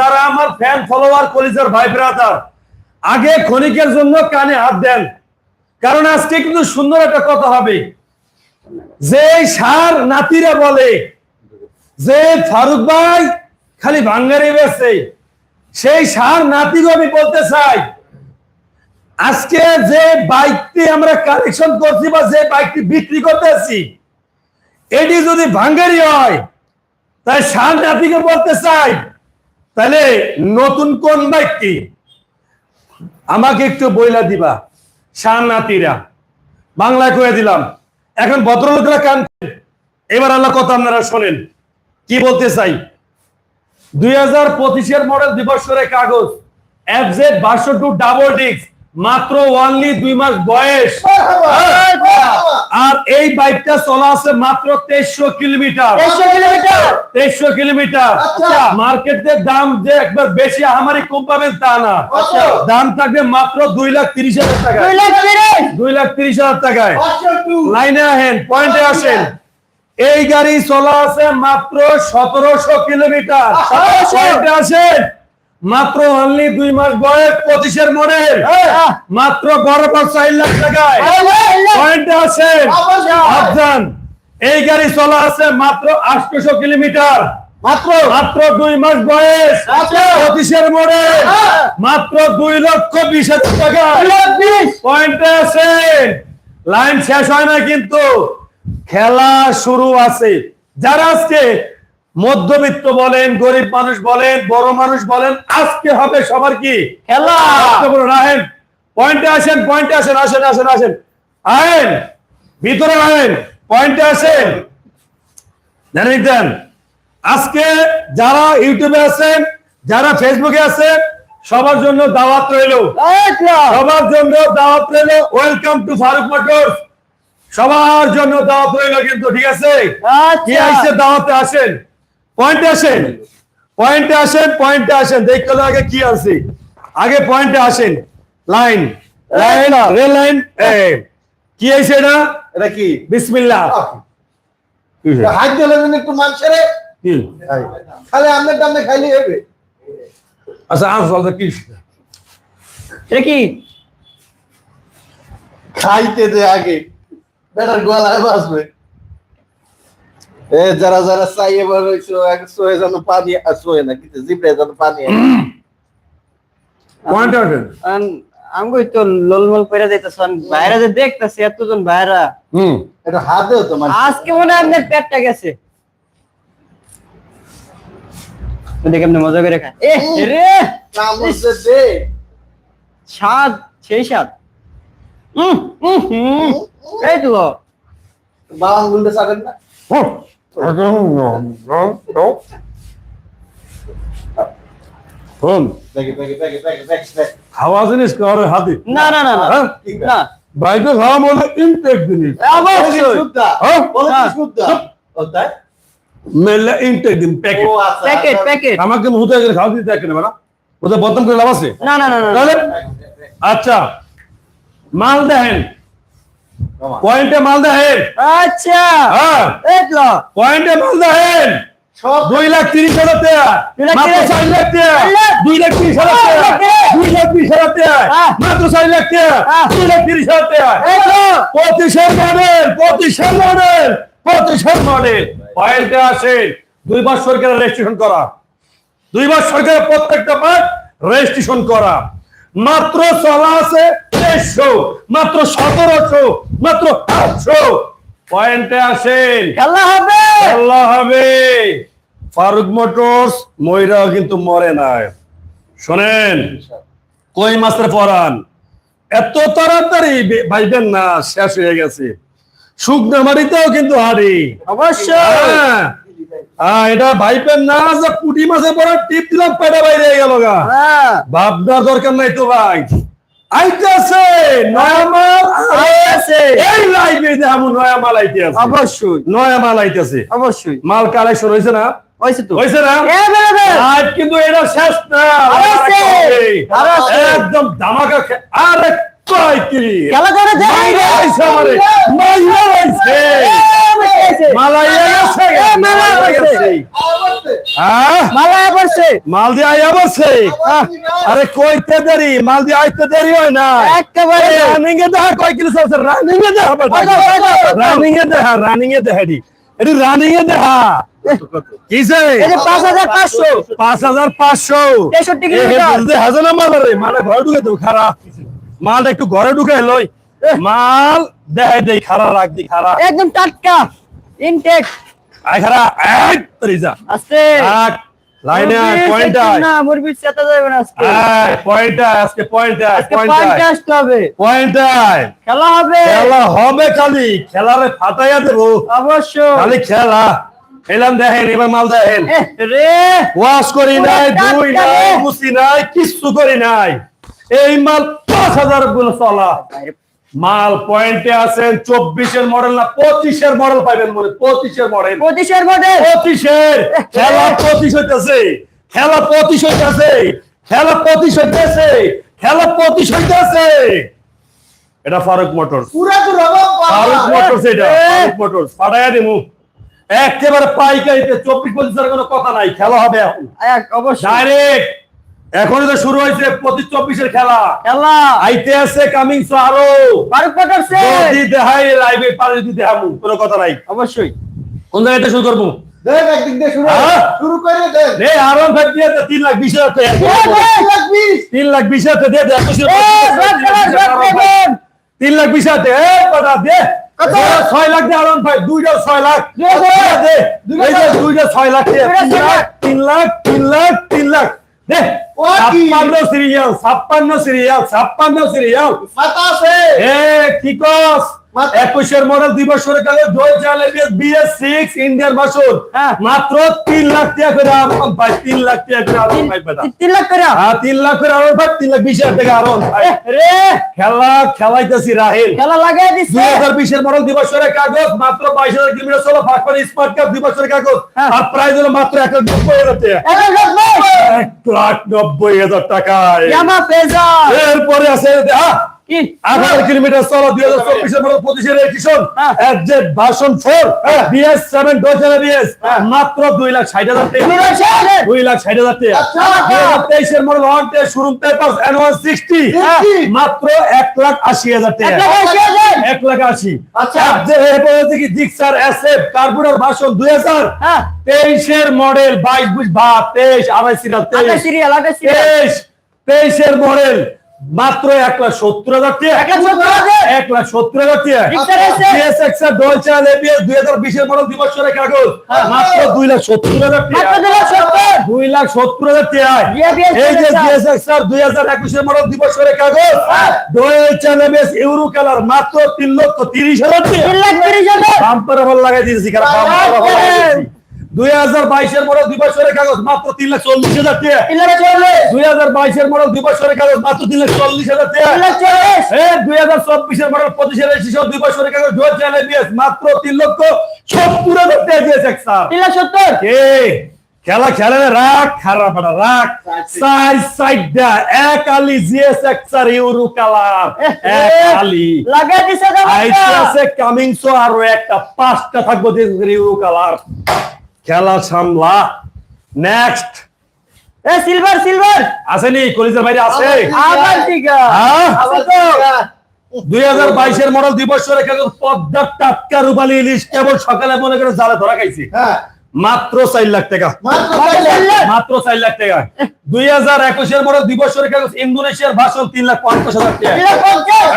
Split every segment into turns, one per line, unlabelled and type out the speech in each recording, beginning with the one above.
যারা আমার fan follower কলিজার ভাই ব্রাদার আগে ক্ষণিকের জন্য কানে হাত দেন। কারণ আজকে কিন্তু সুন্দর একটা কথা হবে। যে সার নাতিরা বলে যে ফারুক ভাই খালি ভাঙ্গারি বেছে সেই সার নাতিকে আমি বলতে চাই, আজকে যে বাইকটি আমরা কালেকশন করছি বা যে বাইকটি বিক্রি করতেছি, এটি যদি ভাঙ্গারি হয়, তাই সার নাতিকে বলতে চাই তাহলে নতুন কোন ব্যক্তি আমাকে একটু বইলা দিবা সানাতিরা বাংলায় কয়ে দিলাম, এখন ভদ্রলোকরা কান এবার আল্লাহ কথা আপনারা শোনেন, কি বলতে চাই? দুই হাজার পঁচিশের মডেল দিবসরে কাগজ এফজেড বাষট্টি ডাবল ডিস্ক মাত্র ওয়ানলি দুই মাস বয়স। আর এই বাইকটা চলা আছে মাত্র তেইশশো কিলোমিটার। তেইশশো কিলোমিটার?
আচ্ছা।
মার্কেটের দাম যে একবার বেশি আমারই কম পাবেন তা না।
আচ্ছা।
দাম থাকবে মাত্র দুই লাখ তিরিশ হাজার টাকা দুই লাখ তিরিশ? হাজার টাকায়। লাইনে আহেন পয়েন্টে আসেন। এই গাড়ি চলা আছে মাত্র সতেরোশো কিলোমিটার। আসেন। মাত্র অনলি দুই মাস বয়স পঁচিশের মডেল মাত্র বরাবর চার লাখ টাকায়। পয়েন্টে আফজান এই গাড়ি চলা আছে মাত্র আটশোশো কিলোমিটার।
মাত্র।
মাত্র দুই মাস বয়স। পঁচিশের মডেল
হ্যাঁ।
মাত্র দুই লক্ষ বিশ হাজার টাকা। পয়েন্টে লাইন শেষ হয় না কিন্তু। খেলা শুরু আছে। যারা আজকে মধ্যবিত্ত বলেন গরিব মানুষ বলেন বড় মানুষ বলেন আজকে হবে সবার কি?
খেলা।
আজকে পয়েন্টে আসেন পয়েন্টে আসেন আসেন আসেন আসেন। আহেন ভিতরে আহেন পয়েন্টে আসেন। জানেন দেন আজকে যারা ইউটিউবে আছেন যারা ফেসবুকে আছেন সবার জন্য দাওয়াত রইল। সবার জন্য দাওয়াত রইল ওয়েলকাম টু ফারুক মোটরস সবার জন্য দাওয়াত রইল কিন্তু ঠিক আছে? কি আইসে দাওয়াতে আসেন? পয়েন্টে আসেন। পয়েন্টে আসেন পয়েন্টে আসেন। দেখতে হবে আগে কি আছে আগে পয়েন্টে আসেন। লাইন লাইন রেল লাইন কি আইছে এটা?
এটা কি?
বিসমিল্লাহ।
হাত দিলে যেন একটু মানুষের? খালি আমনে টামনে খাইলে হবে।
আচ্ছা আনসার কি?
এটা কি?
খাইতে দে আগে। বেটার গলায় বাসবে কিন্তু জিবরে যেন পানি আসে।
পয়েন্টে আসেন
আমি তো লোলমল করে যাইতেছেন বাইরে যে দেখতেছি এতজন বাইরা।
হুম।
এটা হাতেও তো মানে
আজকে মনে হয় আপনার পেটটা গেছে। দেখে আপনি মজা করে খায় এ রে!
চামচে দে।
স্বাদ সেই স্বাদ। উম, উম, হুম। এই তো।
বাবান গুলতে চাবেন না।
হুম
দেখে দেখে দেখে দেখে দেখে
খাওয়া জিনিস কারোর হাতে?
না না না না? না।
বাইকে খাওয়া মনে ইনটেক জিনিস।
অবশ্যই।
শুদ্ধা? বলে। শুদ্ধা ও তাই?
মেলে ইনটেক দিন প্যাকেট
প্যাকেট প্যাকেট
আমাকে মুহূর্তে খাওয়া দিতে দেখেন না? ওদের বদনাম করে লাভ আছে?
না না না না
আচ্ছা। মাল দেখেন। পয়েন্টে মাল দেখেন।
আচ্ছা।
হ্যাঁ। পয়েন্টে মাল দেখেন।
সব
দুই লাখ তিরিশ হাজার টাকা।
দুই লাখ
মাত্র
তিরিশ।
চার লাখ টাকা। দুই লাখ তিরিশ হাজার টাকা। দুই লাখ তিরিশ হাজার টাকা।
হ্যাঁ।
মাত্র চার লাখ টাকা।
হ্যাঁ।
দুই লাখ তিরিশ হাজার টাকা।
এই তো
পঁচিশের মডেল পঁচিশের মডেল পঁচিশের মডেল পয়েন্টে আসেন। দুই বার সরকারের রেজিস্ট্রেশন করা। দুই বার সরকারের প্রত্যেকটা পার্ট রেজিস্ট্রেশন করা। মাত্র চলা আছে দেড়শো মাত্র সতেরোশো মাত্র আটশো। পয়েন্টে আসেন।
খেলা হবে
আল্লাহ হবে ফারুক মোটরস ময়রা কিন্তু মরে নাই। শোনেন কই মাসের পরান এত তাড়াতাড়ি ভাইবেন না শেষ হয়ে গেছে। শুকনা মাটিতেও কিন্তু হারি
অবশ্যই।
হ্যাঁ। হ্যাঁ, এটা ভাইবেন না যে পুটি পড়া টিপ দিলাম পেটা বাইরে গেল গা।
হ্যাঁ।
ভাবনার দরকার নাই তো ভাই। আইতেছে নয়া মাল
আইতাছে।
এই লাইভে যেমন নয়া মাল আইতে আছে
অবশ্যই।
নয়া মাল আইতেছে।
অবশ্যই।
মাল কালেকশন হয়েছে না?
হয়েছে তো।
হয়েছে না?
এ বেরোবে।
আজ কিন্তু এটা শেষ না। একদম ধামাকা আরে কয় কি?
খেলা করে যাই
মাইরা আইছে আমারে, মাইরা আইছে। মালাইয়া গেছে
এ, মালাইয়া গেছে।
হ্যাঁ
মালায় পড়ছে।
মাল দিয়ে আইয়া বসে আরে কইতে দেরি মাল দিয়ে আইতে দেরি হয় না।
একেবারে
রানিং এ দেখা কয় কিলো চলছে? রানিং এ দেখা রানিং এ দেখা রানিং এ দেখা এটি। এটি রানিং এ দেখা কিসে
পাঁচ হাজার পাঁচশো।
পাঁচ হাজার পাঁচশো।
তেষট্টি কিলোমিটার
হাজার না মাল রে মালে ঘরে ঢুকে দেবো খারাপ মাল একটু ঘরে ঢুকে লই। মাল দেখাই দেই খারাপ রাখ দি খারাপ
একদম টাটকা। ইনটেক
আই খারাপ এই
আস্তে
রাখ লাইনে পয়েন্ট
না মুরগি চেতা যাবে না আজকে।
পয়েন্ট আজকে পয়েন্ট পয়েন্ট
পয়েন্ট আসতে হবে।
পয়েন্ট
খেলা হবে।
খেলা হবে খালি খেলারে ফাটাইয়া দেবো।
অবশ্যই।
খালি খেলা। খেলাম দেখেন এবার মাল দেখেন।
রে।
ওয়াশ করি নাই দুই নাই করি নাই। এই মাল পাঁচ হাজারগুলো চলা। মাল পয়েন্টে আছেন চব্বিশের মডেল না পঁচিশের মডেল পাইবেন মনে পঁচিশের মডেল
পঁচিশের মডেল
পঁচিশের। খেলা পঁচিশ হইতেছে। খেলা পঁচিশ হইতেছে। খেলা পঁচিশ হইতেছে। খেলা পঁচিশ হইতেছে। এটা ফারুক মোটরস। ফারুক মোটরস এটা ফারুক মোটরস। ফাটাইয়া দিমু। একেবারে পাইকারিতে চব্বিশ পঁচিশের কোনো কথা নাই। খেলা হবে এখন।
অবশ্যই।
ডাইরেক্ট এখনই তো শুরু হয়েছে পঁচিশ চব্বিশের খেলা।
খেলা।
আইতে আছে কামিং সো আরও।
ফারুক মোটরসে
যদি দেখাই লাইভে পারে যদি দেখাবো কোনো কথা নাই।
অবশ্যই।
কোন জায়গাতে শুরু করব?
দেখ একদিক দিয়ে শুরু
হ্যাঁ? তিন লাখ বিশ দিয়ে দে, ছয় লাখ দে আরন ভাই দুইটা ছয় লাখ।
দুইটা ছয়।
লাখ। তিন লাখ। তিন লাখ তিন লাখ? ছাপ্পান্ন সিরিয়াল ছাপ্পান্ন সিরিয়াল ছাপ্পান্ন সিরিয়াল
সাতাশে
এ কি কস? একুশের মডেল দুই বছরের কালে জয় চালে বিএস সিক্স ইন্ডিয়ান বাসন। মাত্র তিন লাখ টাকা করে আরন ভাই তিন লাখ টাকা করে আরন ভাই পেটা
তিন- তিন লাখ করে?
হ্যাঁ তিন লাখ করে আরন ভাই তিন লাখ বিশ হাজার টাকা আরন ভাই।
এহ, রে!
খেলা খেলাইতেছি রাহেল।
খেলা লাগাই দিছে।
দুই হাজার বিশের মডেল দুই বছরের কাগজ মাত্র বাইশ হাজার কিলোমিটার চলো ভাগ করে স্মার্ট কার্ড দুই বছরের কাগজ। আর প্রাইস হলো মাত্র এক লাখ নব্বই হাজার টাকা।
এক লাখ নব্বই।
এক লাখ নব্বই হাজার টাকায়। এরপরে আছে কিলোমিটার চলো দুই হাজার চব্বিশের মডেল পঁচিশের এডিশন
হ্যাঁ।
FZ four BS seven dozen BS মাত্র দুই লাখ ষাট হাজার
দুই লাখ ষাট হাজার।
দুই লাখ ষাট হাজার টাকা।
আচ্ছা।
হাজার তেইশের মডেল ওয়ান টে showroom paper N one sixty মাত্র এক লাখ আশি হাজার
এক
টাকা
লাখ আশি
এক লাখ আশি।
আচ্ছা।
কি জিক্সার এসএফ কার্বুরের ভার্সন দুই হাজার।
হ্যাঁ।
তেইশের মডেল বাইশ বুঝ বা তেইশ আড়াই সিরিয়াল তেইশ তেইশের মডেল মাত্র এক লাখ সত্তর হাজার
এক লাখ সত্তর হাজার।
সত্তর হাজার টাকা।
রিক্সার এসে।
CSX এর ডলচে আর ABS 2020 এর মডেল দুই কাগজ মাত্র দুই লাখ সত্তর হাজার
দুই লাখ সত্তর।
দুই লাখ সত্তর হাজার টাকা।
ABS
এই যে
CSX
CSX দুই হাজার একুশের মডেল দুই কাগজ ডলচে আর ABS ইউরো কালার মাত্র তিন লক্ষ তিরিশ হাজার
তিন লাখ তিরিশ হাজার।
লাগাই দিয়েছি। দুই হাজার বাইশের মডেল দুই বছরের কাগজ মাত্র তিন লাখ চল্লিশ হাজার দুই হাজার বাইশের মডেল দুই বছরের কাগজ মাত্র তিন লাখ চল্লিশ হাজার দুই হাজার চব্বিশের মডেল পঁচিশের শিশু দুই বছরের কাগজ জোর মাত্র তিন লক্ষ সত্তর হাজার টাকা দিয়েছে স্যার।
তিন লাখ সত্তর।
খেলা খেলে রাখ খারাপ রাখ সাইড সাইডটা এক আলি জিএস এক স্যার ইউরো কালার। এক আলি।
লাগাই দিছে
আইতে আছে কামিং সো আরও একটা পাঁচটা থাকব ইউরো কালার। খেলা সামলা। নেক্সট
এ সিলভার সিলভার
আসেনি কলিজার বাইরে আছে।
আবার
ঠিক?
দুই হাজার বাইশের মডেল দুই কাগজ পদ্মার টাটকা রূপালী ইলিশ কেবল সকালে মনে করে জালে ধরা খাইছি।
হ্যাঁ।
মাত্র চার লাখ টাকা।
মাত্র চার লাখ।
লাখ।
লাখ টাকা। দুই হাজার একুশের মডেল দুই কাগজ ইন্দোনেশিয়ার ভাষণ তিন লাখ পঞ্চাশ হাজার টাকা।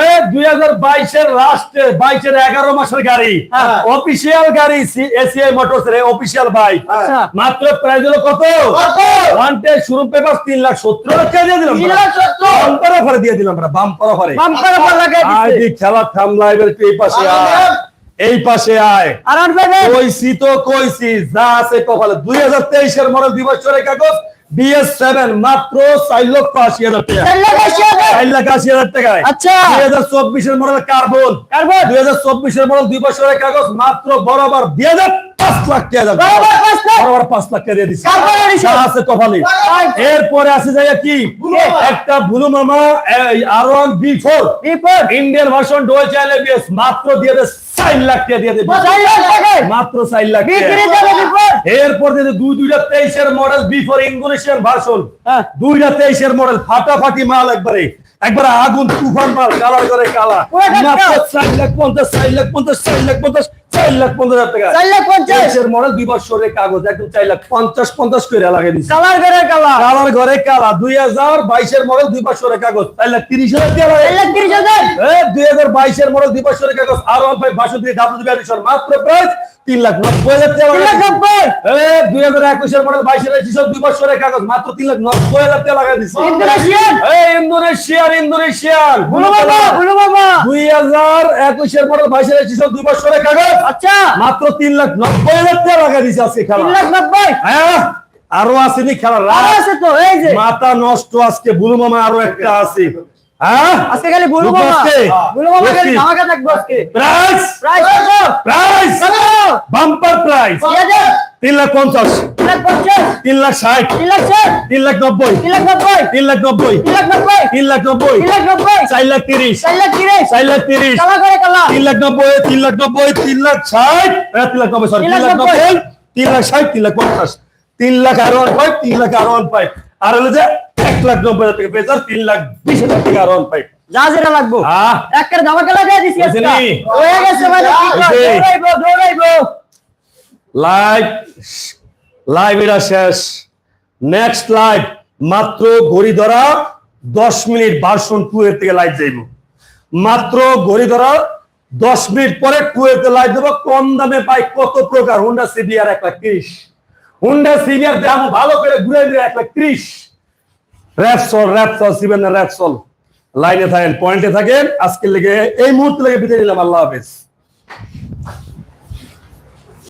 লাখ
দুই হাজার বাইশের লাস্টে বাইশের এগারো মাসের গাড়ি।
হ্যাঁ।
অফিসিয়াল গাড়ি এসিআই মোটরস এর অফিসিয়াল বাইক
আচ্ছা।
মাত্র প্রাইস হলো কত? ওয়ান টে শুরু পেপার তিন লাখ সত্তর হাজার টাকা দিয়ে দিলাম
লাখ
বাম্পার অফারে দিয়ে দিলাম বাম্পার অফারে
বাম্পার
খেলা থামলা এবার একটু এই পাশে আয়। কইছি তো কইছি যা আছে কপালে। দুই হাজার তেইশের মডেল দুই বছরের কাগজ বিএস সেভেন মাত্র চার লক্ষ আশি হাজার টাকা।
চার লাখ আশি হাজার।
চার লাখ আশি হাজার টাকায়।
আচ্ছা।
দুই হাজার চব্বিশের মডেল কার্বন।
কার্বন।
দুই হাজার চব্বিশের মডেল দুই বছরের কাগজ মাত্র বরাবর দুই হাজার পাঁচ লাখ টাকা
বরাবর পাঁচ লাখ।
টাকা দিয়ে দিচ্ছি আছে কপালে। এরপরে আছে যাইয়া কি? একটা বুলু মামা R one B four Indian version dual channel মাত্র দিয়ে দেবে চার লাখ টাকা দিয়ে দেবে? মাত্র চার লাখ এরপর যদি দুই দুইটা তেইশের মডেল বিফোর ইন্দোনেশিয়ান ভার্সন
হ্যাঁ।
দুইটা তেইশের মডেল ফাটাফাটি মাল একবারে। একবারে আগুন তুফান মাল কালার করে কালা। চার লাখ পঞ্চাশ চার লাখ পঞ্চাশ চার লাখ পঞ্চাশ চার লাখ পঞ্চাশ হাজার টাকা।
চার লাখ পঞ্চাশ।
তেইশের মডেল দুই বছরের কাগজ একদম চার লাখ পঞ্চাশ পঞ্চাশ করে লাগিয়ে দিচ্ছে
কালার করে কালার
কালার ঘরে কালা দুই হাজার বাইশের মডেল দুই বছরের কাগজ চার লাখ তিরিশ হাজার টাকা
চার লাখ তিরিশ হাজার।
দুই হাজার বাইশের মডেল দুই বছরের কাগজ আর ফাইভ বাষট্টি ডাব্লিউ মাত্র প্রাইস তিন লাখ নব্বই হাজার টাকা। দুই হাজার একুশের মডেল বাইশের একুশের দুই বছরের কাগজ মাত্র তিন লাখ নব্বই হাজার টাকা লাগাই দিচ্ছে
ইন্দোনেশিয়ান?
Indonesian Indonesian.
বুলু বাবা বুলু বাবা।
দুই হাজার একুশের মডেল বাইশের একুশের দুই বছরের কাগজ
আচ্ছা।
মাত্র তিন লাখ নব্বই হাজার টাকা লাগাই দিচ্ছে আজকে খেলা।
তিন লাখ নব্বই?
হ্যাঁ আরও আসেনি খেলার
আছে তো এই যে।
মাথা নষ্ট আজকে বুলু মামা আরও একটা আছে। হ্যাঁ?
আজকে খালি বুলু
বুঝতে
বুলু বাবা খালি ধামাকা থাকব আজকে।
Price
price
price bumper price
হাজার
তিন লাখ পঞ্চাশ
তিন লাখ
ষাট
তিন লাখ
নব্বই
তিন লাখ নব্বই
তিন লাখ নব্বই চার লাখ তিরিশ
চার লাখ তিরিশ
তিন লাখ নব্বই তিন লাখ নব্বই তিন লাখ ষাট তিন লাখ নব্বই সরি
তিন লাখ নব্বই।
তিন লাখ ষাট তিন লাখ পঞ্চাশ তিন লাখ আর ওয়ান ফাইভ তিন lakh R one five R হলো যে এক লাখ নব্বই হাজার টাকা পেয়েছে তিন লাখ বিশ হাজার টাকা আর ওয়ান ফাইভ
যা যেটা লাগবো একের ধামাকা লাগাই দিছি হয়ে গেছে মানে? দৌড়াইবো দৌড়াইবো
লাইভ লাইভ এটা শেষ। নেক্সট লাইভ মাত্র ঘড়ি ধরা দশ মিনিট ভার্সন টু এর থেকে লাইভ যাইব। মাত্র ঘড়ি ধরা দশ মিনিট পরে টু এর লাইভ দেবো কম দামে পাই কত প্রকার? হুন্ডা সিবিআর এক লাখ ত্রিশ। হুন্ডা সিবিআর দাম ভালো করে ঘুরে দিয়ে এক লাখ ত্রিশ। র্যাপসল র্যাপসল সিবেন র্যাপসল লাইনে থাকেন পয়েন্টে থাকেন। আজকের লেগে এই মুহূর্তে লেগে বিদায় নিলাম। আল্লাহ হাফেজ।